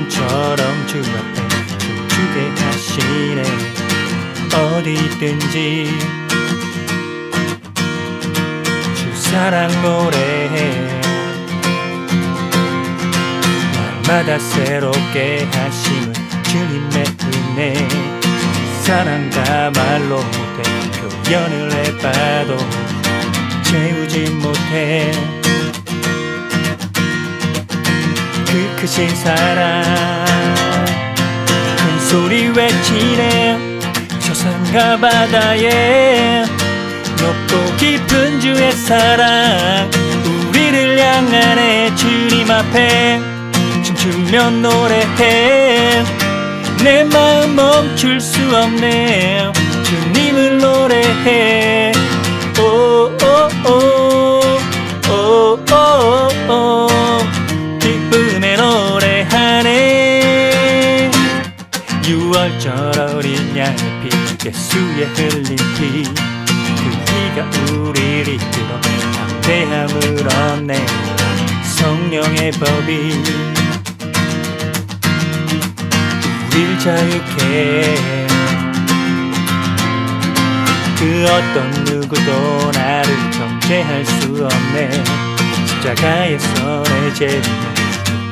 사슴처럼 주 앞에 춤추게 하시네. 어디 있든지 주 사랑 노래해. 날마다 새롭게 하심은 주님의 은혜 사랑과 말로 못해 표현을 해봐도 채우지 못해 그 크신 사랑 큰 소리 외치네 저 산과 바다에. 높고 깊은 주의 사랑. 우리를 향하네 주님 앞에. 춤추며 노래해. 내 마음 멈출 수 없네. 주님을 노래해 양의 피 예수의 흘린 피 그 피가 우리를 이끌어 담대함을 얻네. 성령의 법이 우릴 자유케 그 어떤 누구도 나를 정죄할 수 없네. 십자가에서 내 죄를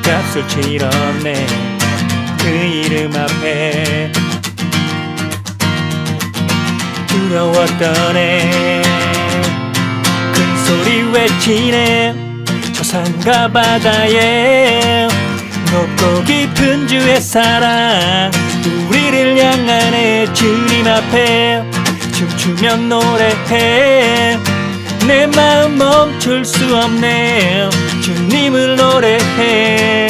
값을 치렀네. 그 이름 앞에 두려웠던 애큰 소리 외치네. 저 산과 바다에 높고 깊은 주의 사랑 우리를 향하네. 주님 앞에 춤추며 노래해. 내 마음 멈출 수 없네. 주님을 노래해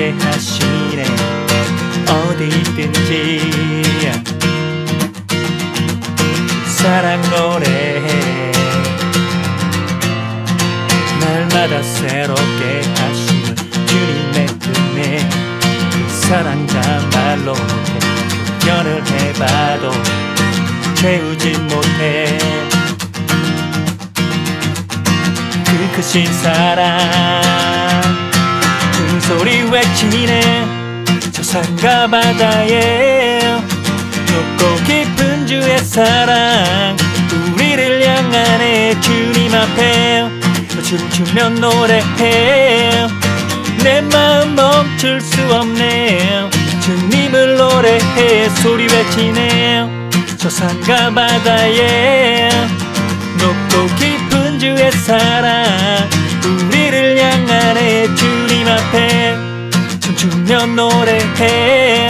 춤추게 하시네. 어디 있든지. 사랑 노래해 날마다 새롭게 하시는 주님의 은혜 그 사랑과 말로 표현을 해봐도 채우지 못해. 그 크신 사랑. 큰 소리 외치네. 저 산과 바다에 높고 깊은 주의 사랑. 우리를 향하네 주님 앞에 춤추며 노래해. 내 마음 멈출 수 없네. 주님을 노래해. 소리 외치네. 저 산과 바다에 높고 깊은 주의 사랑. 우리를 향하네 춤추며 노래해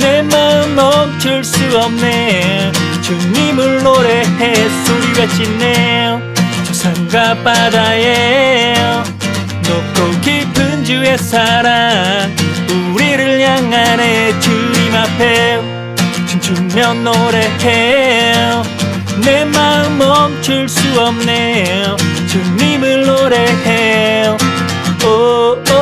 내 마음 멈출 수 없네. 주님을 노래해 소리 외치네 저 산과 바다에 높고 깊은 주의 사랑 우리를 향하네 주님 앞에. 춤추며 노래해 내 마음 멈출 수 없네. 주님을 노래해 오오오오